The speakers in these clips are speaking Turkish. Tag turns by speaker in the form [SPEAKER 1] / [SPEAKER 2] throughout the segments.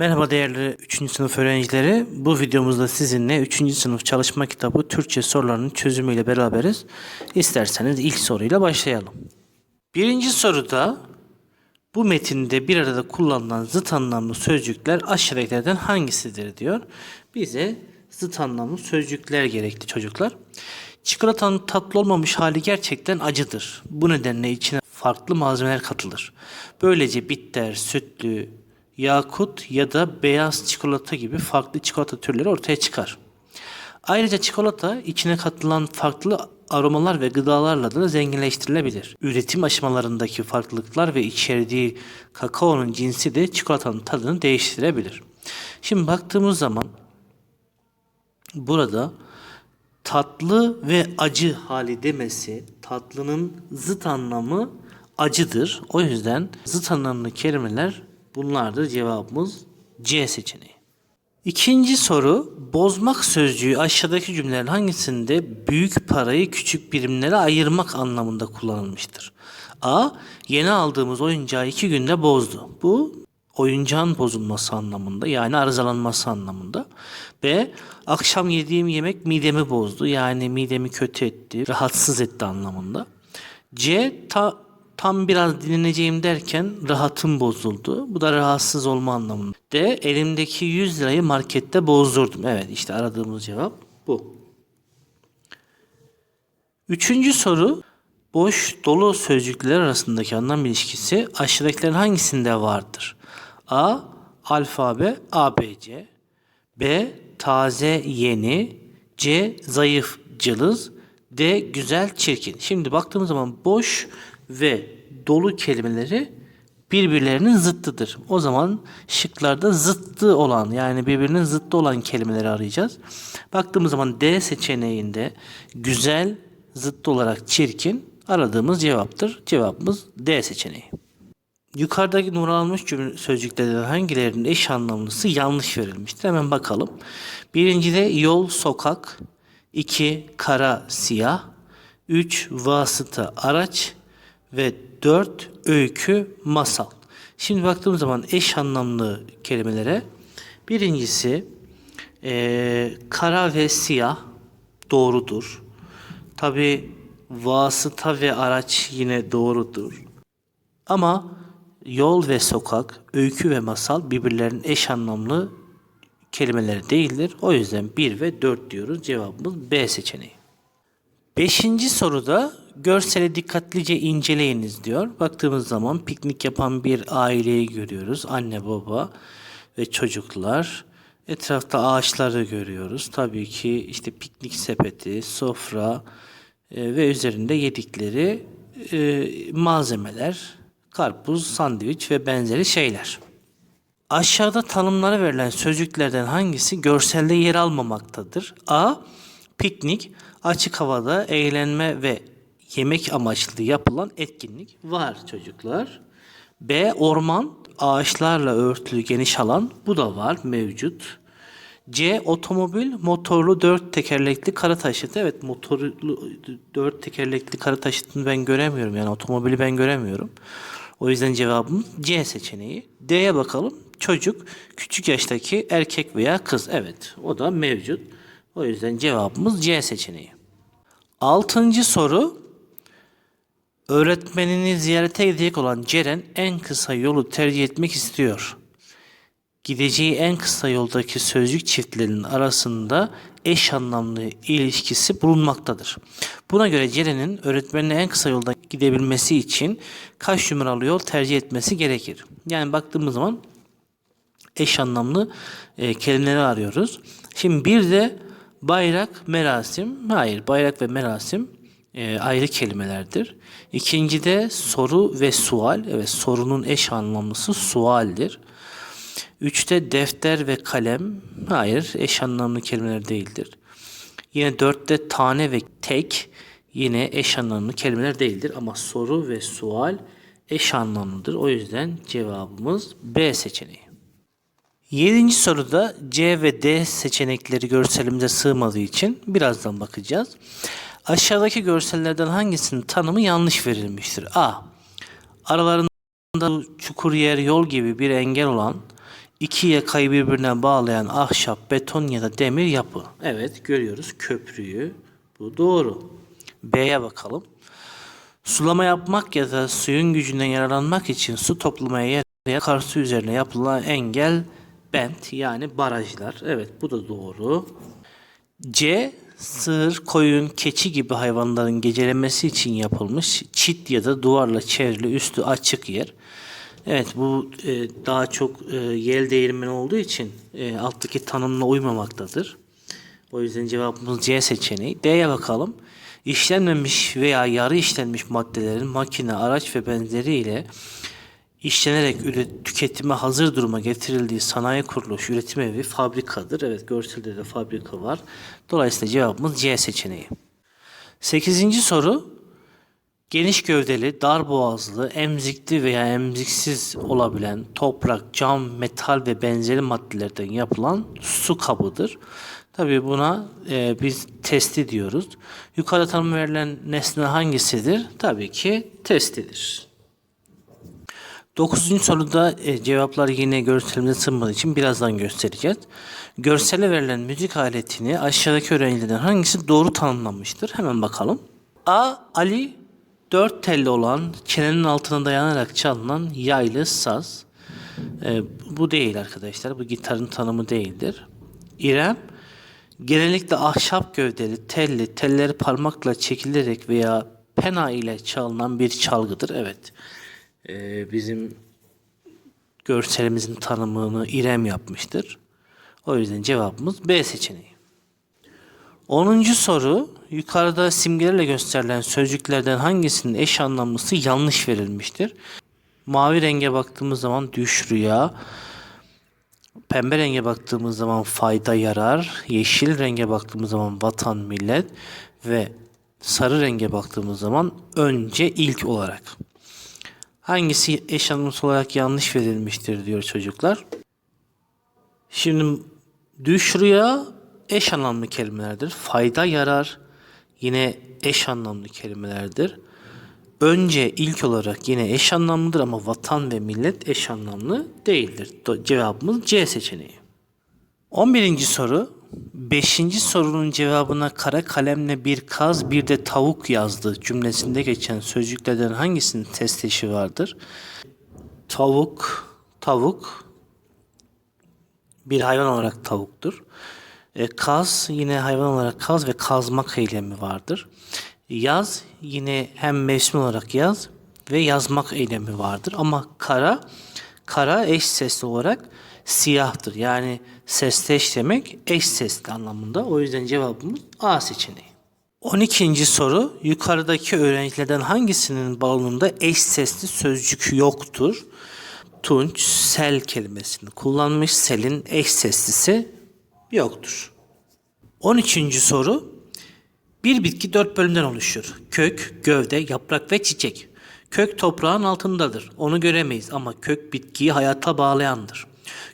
[SPEAKER 1] Merhaba değerli 3. sınıf öğrencileri. Bu videomuzda sizinle 3. sınıf çalışma kitabı Türkçe sorularının çözümüyle beraberiz. İsterseniz ilk soruyla başlayalım. Birinci soruda bu metinde bir arada kullanılan zıt anlamlı sözcükler aşağıdakilerden hangisidir diyor. Bize zıt anlamlı sözcükler gerekli çocuklar. Çikolatanın tatlı olmamış hali gerçekten acıdır. Bu nedenle içine farklı malzemeler katılır. Böylece bitter, sütlü, yakut ya da beyaz çikolata gibi farklı çikolata türleri ortaya çıkar. Ayrıca çikolata içine katılan farklı aromalar ve gıdalarla da zenginleştirilebilir. Üretim aşamalarındaki farklılıklar ve içerdiği kakaonun cinsi de çikolatanın tadını değiştirebilir. Şimdi baktığımız zaman burada tatlı ve acı hali demesi tatlının zıt anlamı acıdır. O yüzden zıt anlamlı kelimeler bunlardır. Cevabımız C seçeneği. İkinci soru bozmak sözcüğü aşağıdaki cümlelerin hangisinde büyük parayı küçük birimlere ayırmak anlamında kullanılmıştır? A. Yeni aldığımız oyuncağı iki günde bozdu. Bu oyuncağın bozulması anlamında yani arızalanması anlamında. B. Akşam yediğim yemek midemi bozdu yani midemi kötü etti, rahatsız etti anlamında. C. Ta, tam biraz dinleneceğim derken rahatım bozuldu. Bu da rahatsız olma anlamında. D. Elimdeki 100 lirayı markette bozdurdum. Evet işte aradığımız cevap bu. Üçüncü soru boş dolu sözcükler arasındaki anlam ilişkisi aşağıdakilerin hangisinde vardır? A. Alfabe ABC B. Taze yeni C. Zayıf cılız D. Güzel çirkin. Şimdi baktığımız zaman boş ve dolu kelimeleri birbirlerinin zıttıdır. O zaman şıklarda zıttı olan yani birbirinin zıttı olan kelimeleri arayacağız. Baktığımız zaman D seçeneğinde güzel zıttı olarak çirkin aradığımız cevaptır. Cevabımız D seçeneği. Yukarıdaki numaralanmış cümle sözcüklerden hangilerinin eş anlamlısı yanlış verilmiştir? Hemen bakalım. Birincide yol, sokak. 2. Kara, siyah. 3. Vasıta, araç. Ve 4. Öykü, masal. Şimdi baktığımız zaman eş anlamlı kelimelere birincisi eee, kara ve siyah doğrudur. Tabi vasıta ve araç yine doğrudur. Ama yol ve sokak, öykü ve masal birbirlerinin eş anlamlı kelimeleri değildir. O yüzden 1 ve 4 diyoruz. Cevabımız B seçeneği. Beşinci soruda görseli dikkatlice inceleyiniz diyor. Baktığımız zaman piknik yapan bir aileyi görüyoruz. Anne, baba ve çocuklar. Etrafta ağaçları görüyoruz. Tabii ki işte piknik sepeti, sofra e, ve üzerinde yedikleri e, malzemeler, karpuz, sandviç ve benzeri şeyler. Aşağıda tanımları verilen sözcüklerden hangisi görselde yer almamaktadır? A. Piknik, açık havada eğlenme ve yemek amaçlı yapılan etkinlik var çocuklar. B. Orman, ağaçlarla örtülü geniş alan. Bu da var, mevcut. C. Otomobil, motorlu dört tekerlekli kara taşıtı. Evet motorlu dört tekerlekli kara taşıtını ben göremiyorum. Yani otomobili ben göremiyorum. O yüzden cevabım C seçeneği. D'ye bakalım. Çocuk, küçük yaştaki erkek veya kız. Evet o da mevcut. O yüzden cevabımız C seçeneği. Altıncı soru. Öğretmenini ziyarete gidecek olan Ceren en kısa yolu tercih etmek istiyor. Gideceği en kısa yoldaki sözcük çiftlerinin arasında eş anlamlı ilişkisi bulunmaktadır. Buna göre Ceren'in öğretmenine en kısa yolda gidebilmesi için kaç numaralı yol tercih etmesi gerekir? Yani baktığımız zaman eş anlamlı e, kelimeleri arıyoruz. Şimdi bir de bayrak, merasim. Hayır, bayrak ve merasim e, ayrı kelimelerdir. İkinci de soru ve sual. Evet, sorunun eş anlamlısı sualdir. Üçte defter ve kalem. Hayır, eş anlamlı kelimeler değildir. Yine dörtte tane ve tek. Yine eş anlamlı kelimeler değildir. Ama soru ve sual eş anlamlıdır. O yüzden cevabımız B seçeneği. Yedinci soruda C ve D seçenekleri görselimize sığmadığı için birazdan bakacağız. Aşağıdaki görsellerden hangisinin tanımı yanlış verilmiştir? A. Aralarında çukur yer yol gibi bir engel olan iki yakayı birbirine bağlayan ahşap, beton ya da demir yapı. Evet görüyoruz köprüyü. Bu doğru. B'ye bakalım. Sulama yapmak ya da suyun gücünden yararlanmak için su toplamaya yarayan karsu üzerine yapılan engel bent yani barajlar. Evet bu da doğru. C. Sığır, koyun, keçi gibi hayvanların gecelemesi için yapılmış çit ya da duvarla çevrili üstü açık yer. Evet bu e, daha çok e, yel değirmeni olduğu için e, alttaki tanımla uymamaktadır. O yüzden cevabımız C seçeneği. D'ye bakalım. İşlenmemiş veya yarı işlenmiş maddelerin makine, araç ve benzeri ile işlenerek üret, tüketime hazır duruma getirildiği sanayi kuruluş, üretim evi, fabrikadır. Evet görselde de fabrika var. Dolayısıyla cevabımız C seçeneği. Sekizinci soru. Geniş gövdeli, dar boğazlı, emzikli veya emziksiz olabilen toprak, cam, metal ve benzeri maddelerden yapılan su kabıdır. Tabii buna e, biz testi diyoruz. Yukarıda tanım verilen nesne hangisidir? Tabii ki testidir. Dokuzuncu soruda e, cevaplar yine görselimize sığmadığı için birazdan göstereceğiz. Görsele verilen müzik aletini aşağıdaki öğrencilerden hangisi doğru tanımlamıştır? Hemen bakalım. A. Ali dört telli olan çenenin altına dayanarak çalınan yaylı saz. E, bu değil arkadaşlar. Bu gitarın tanımı değildir. İrem genellikle ahşap gövdeli, telli, telleri parmakla çekilerek veya pena ile çalınan bir çalgıdır. Evet. Ee, bizim görselimizin tanımını İrem yapmıştır. O yüzden cevabımız B seçeneği. 10. soru yukarıda simgelerle gösterilen sözcüklerden hangisinin eş anlamlısı yanlış verilmiştir? Mavi renge baktığımız zaman düş rüya, pembe renge baktığımız zaman fayda yarar, yeşil renge baktığımız zaman vatan millet ve sarı renge baktığımız zaman önce ilk olarak. Hangisi eş anlamlısı olarak yanlış verilmiştir diyor çocuklar. Şimdi düş rüya eş anlamlı kelimelerdir. Fayda yarar yine eş anlamlı kelimelerdir. Önce ilk olarak yine eş anlamlıdır ama vatan ve millet eş anlamlı değildir. Cevabımız C seçeneği. 11. soru. 5. sorunun cevabına kara kalemle bir kaz bir de tavuk yazdı cümlesinde geçen sözcüklerden hangisinin test eşi vardır? Tavuk, tavuk bir hayvan olarak tavuktur. E, kaz yine hayvan olarak kaz ve kazmak eylemi vardır. Yaz yine hem mevsim olarak yaz ve yazmak eylemi vardır. Ama kara, kara eş sesli olarak siyahtır. Yani sesteş demek eş sesli anlamında. O yüzden cevabımız A seçeneği. 12. soru yukarıdaki öğrencilerden hangisinin balonunda eş sesli sözcük yoktur? Tunç sel kelimesini kullanmış. Selin eş seslisi yoktur. 13. soru bir bitki dört bölümden oluşur. Kök, gövde, yaprak ve çiçek. Kök toprağın altındadır. Onu göremeyiz ama kök bitkiyi hayata bağlayandır.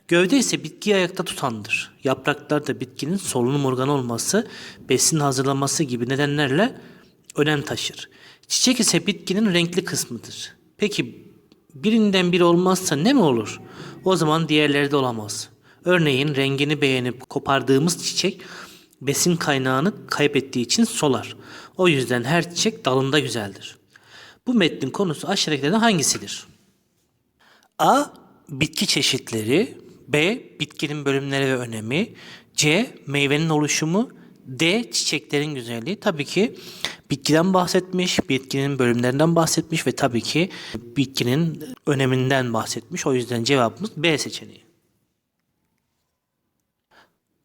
[SPEAKER 1] Gövde ise bitkiyi ayakta tutandır. Yapraklar da bitkinin solunum organı olması, besin hazırlaması gibi nedenlerle önem taşır. Çiçek ise bitkinin renkli kısmıdır. Peki birinden biri olmazsa ne mi olur? O zaman diğerleri de olamaz. Örneğin rengini beğenip kopardığımız çiçek besin kaynağını kaybettiği için solar. O yüzden her çiçek dalında güzeldir. Bu metnin konusu aşağıdakilerden hangisidir? A. Bitki çeşitleri B. Bitkinin bölümleri ve önemi C. Meyvenin oluşumu D. Çiçeklerin güzelliği. Tabii ki bitkiden bahsetmiş, bitkinin bölümlerinden bahsetmiş ve tabii ki bitkinin öneminden bahsetmiş. O yüzden cevabımız B seçeneği.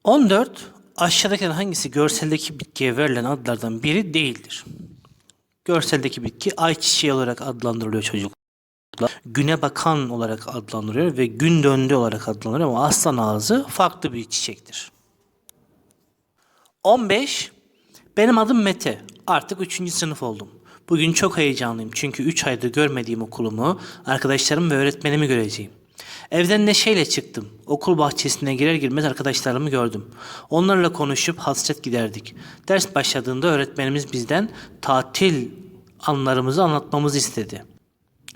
[SPEAKER 1] 14. Aşağıdakilerden hangisi görseldeki bitkiye verilen adlardan biri değildir? Görseldeki bitki ayçiçeği olarak adlandırılıyor çocuklar. Güne bakan olarak adlandırılıyor ve gün döndü olarak adlandırılıyor ama aslan ağzı farklı bir çiçektir. 15. Benim adım Mete. Artık 3. sınıf oldum. Bugün çok heyecanlıyım çünkü 3 aydır görmediğim okulumu, arkadaşlarım ve öğretmenimi göreceğim. Evden neşeyle çıktım. Okul bahçesine girer girmez arkadaşlarımı gördüm. Onlarla konuşup hasret giderdik. Ders başladığında öğretmenimiz bizden tatil anlarımızı anlatmamızı istedi.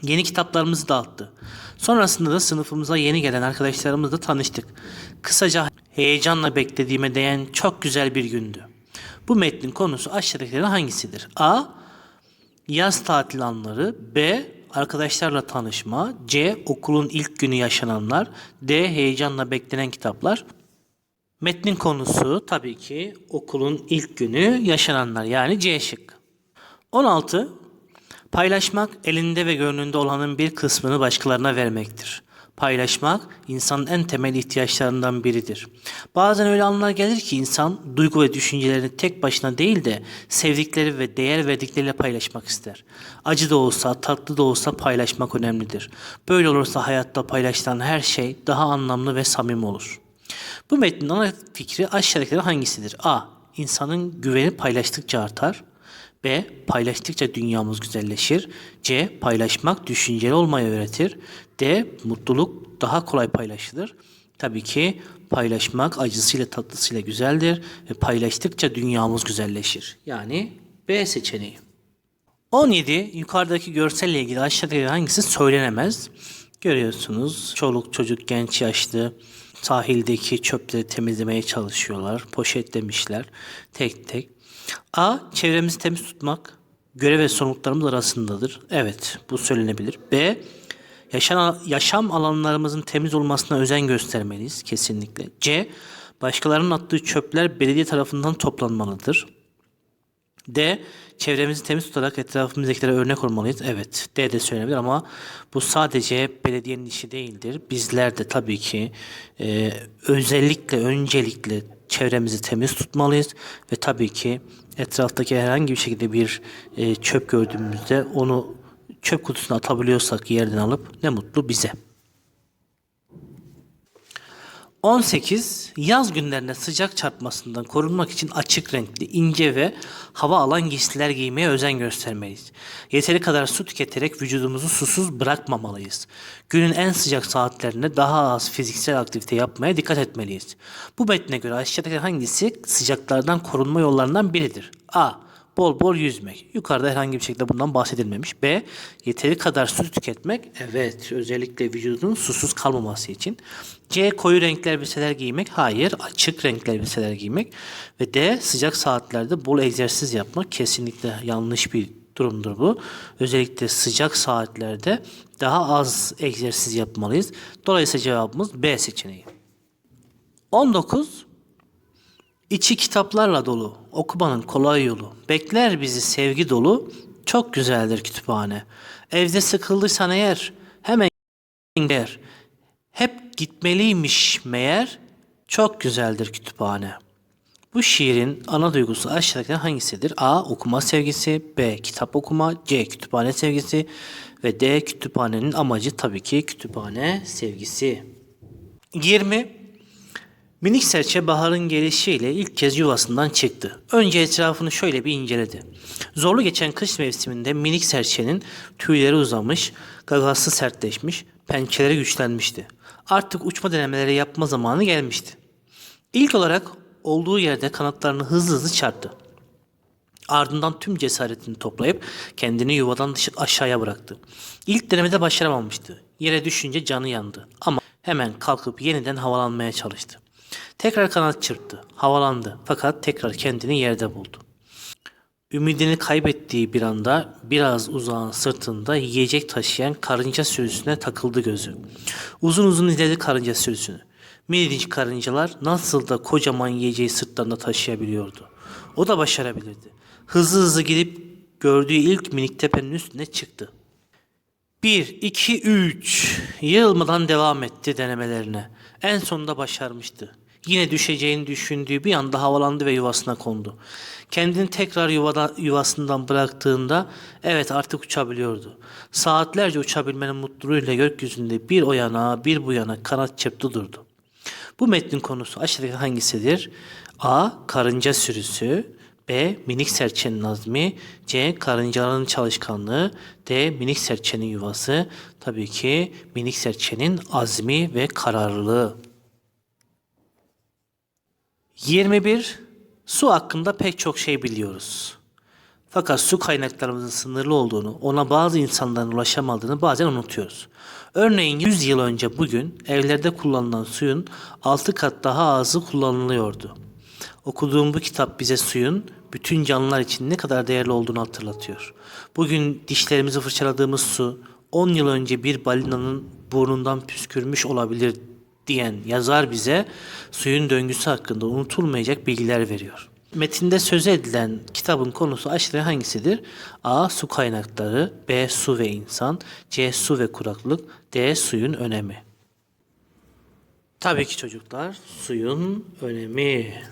[SPEAKER 1] Yeni kitaplarımızı dağıttı. Sonrasında da sınıfımıza yeni gelen arkadaşlarımızla tanıştık. Kısaca heyecanla beklediğime değen çok güzel bir gündü. Bu metnin konusu aşağıdakilerden hangisidir? A. Yaz tatil anları. B. Arkadaşlarla tanışma. C. Okulun ilk günü yaşananlar. D. Heyecanla beklenen kitaplar. Metnin konusu tabii ki okulun ilk günü yaşananlar yani C şıkkı. 16. Paylaşmak elinde ve gönlünde olanın bir kısmını başkalarına vermektir. Paylaşmak insanın en temel ihtiyaçlarından biridir. Bazen öyle anlar gelir ki insan duygu ve düşüncelerini tek başına değil de sevdikleri ve değer verdikleriyle paylaşmak ister. Acı da olsa, tatlı da olsa paylaşmak önemlidir. Böyle olursa hayatta paylaşılan her şey daha anlamlı ve samimi olur. Bu metnin ana fikri aşağıdakilerden hangisidir? A. İnsanın güveni paylaştıkça artar. B. Paylaştıkça dünyamız güzelleşir. C. Paylaşmak düşünceli olmayı öğretir. D. Mutluluk daha kolay paylaşılır. Tabii ki paylaşmak acısıyla tatlısıyla güzeldir ve paylaştıkça dünyamız güzelleşir. Yani B seçeneği. 17. Yukarıdaki görselle ilgili aşağıdaki hangisi söylenemez? Görüyorsunuz çoluk çocuk genç yaşlı sahildeki çöpleri temizlemeye çalışıyorlar. Poşetlemişler tek tek. A. Çevremizi temiz tutmak görev ve sorumluluklarımız arasındadır. Evet bu söylenebilir. B. Yaşam, yaşam alanlarımızın temiz olmasına özen göstermeliyiz kesinlikle. C. Başkalarının attığı çöpler belediye tarafından toplanmalıdır. D. Çevremizi temiz tutarak etrafımızdakilere örnek olmalıyız. Evet, D de söylenebilir ama bu sadece belediyenin işi değildir. Bizler de tabii ki e, özellikle, öncelikle çevremizi temiz tutmalıyız ve tabii ki etraftaki herhangi bir şekilde bir e, çöp gördüğümüzde onu çöp kutusuna atabiliyorsak yerden alıp ne mutlu bize. 18. Yaz günlerinde sıcak çarpmasından korunmak için açık renkli, ince ve hava alan giysiler giymeye özen göstermeliyiz. Yeteri kadar su tüketerek vücudumuzu susuz bırakmamalıyız. Günün en sıcak saatlerinde daha az fiziksel aktivite yapmaya dikkat etmeliyiz. Bu metne göre aşağıdaki hangisi sıcaklardan korunma yollarından biridir? A. Bol bol yüzmek. Yukarıda herhangi bir şekilde bundan bahsedilmemiş. B. Yeteri kadar su tüketmek. Evet. Özellikle vücudun susuz kalmaması için. C. Koyu renkli elbiseler giymek. Hayır. Açık renkli elbiseler giymek. Ve D. Sıcak saatlerde bol egzersiz yapmak. Kesinlikle yanlış bir durumdur bu. Özellikle sıcak saatlerde daha az egzersiz yapmalıyız. Dolayısıyla cevabımız B seçeneği. 19. İçi kitaplarla dolu, okumanın kolay yolu. Bekler bizi sevgi dolu, çok güzeldir kütüphane. Evde sıkıldıysan eğer, hemen gider. Hep gitmeliymiş meğer, çok güzeldir kütüphane. Bu şiirin ana duygusu aşağıdakilerden hangisidir? A. Okuma sevgisi, B. Kitap okuma, C. Kütüphane sevgisi ve D. Kütüphanenin amacı tabii ki kütüphane sevgisi. 20. Minik serçe baharın gelişiyle ilk kez yuvasından çıktı. Önce etrafını şöyle bir inceledi. Zorlu geçen kış mevsiminde minik serçenin tüyleri uzamış, gagası sertleşmiş, pençeleri güçlenmişti. Artık uçma denemeleri yapma zamanı gelmişti. İlk olarak olduğu yerde kanatlarını hızlı hızlı çarptı. Ardından tüm cesaretini toplayıp kendini yuvadan aşağıya bıraktı. İlk denemede başaramamıştı. Yere düşünce canı yandı ama hemen kalkıp yeniden havalanmaya çalıştı. Tekrar kanat çırptı, havalandı fakat tekrar kendini yerde buldu. Ümidini kaybettiği bir anda biraz uzağın sırtında yiyecek taşıyan karınca sürüsüne takıldı gözü. Uzun uzun izledi karınca sürüsünü. Minicik karıncalar nasıl da kocaman yiyeceği sırtlarında taşıyabiliyordu. O da başarabilirdi. Hızlı hızlı gidip gördüğü ilk minik tepenin üstüne çıktı. 1, 2, 3. Yılmadan devam etti denemelerine. En sonunda başarmıştı. Yine düşeceğini düşündüğü bir anda havalandı ve yuvasına kondu. Kendini tekrar yuvada, yuvasından bıraktığında evet artık uçabiliyordu. Saatlerce uçabilmenin mutluluğuyla gökyüzünde bir o yana bir bu yana kanat çırptı durdu. Bu metnin konusu aşağıdaki hangisidir? A. Karınca sürüsü B. Minik serçenin azmi C. Karıncaların çalışkanlığı D. Minik serçenin yuvası Tabii ki minik serçenin azmi ve kararlılığı. 21. Su hakkında pek çok şey biliyoruz. Fakat su kaynaklarımızın sınırlı olduğunu, ona bazı insanların ulaşamadığını bazen unutuyoruz. Örneğin 100 yıl önce bugün evlerde kullanılan suyun 6 kat daha azı kullanılıyordu. Okuduğum bu kitap bize suyun bütün canlılar için ne kadar değerli olduğunu hatırlatıyor. Bugün dişlerimizi fırçaladığımız su 10 yıl önce bir balinanın burnundan püskürmüş olabilir diyen yazar bize suyun döngüsü hakkında unutulmayacak bilgiler veriyor. Metinde söz edilen kitabın konusu aşağıda hangisidir? A. Su kaynakları B. Su ve insan C. Su ve kuraklık D. Suyun önemi Tabii ki çocuklar suyun önemi.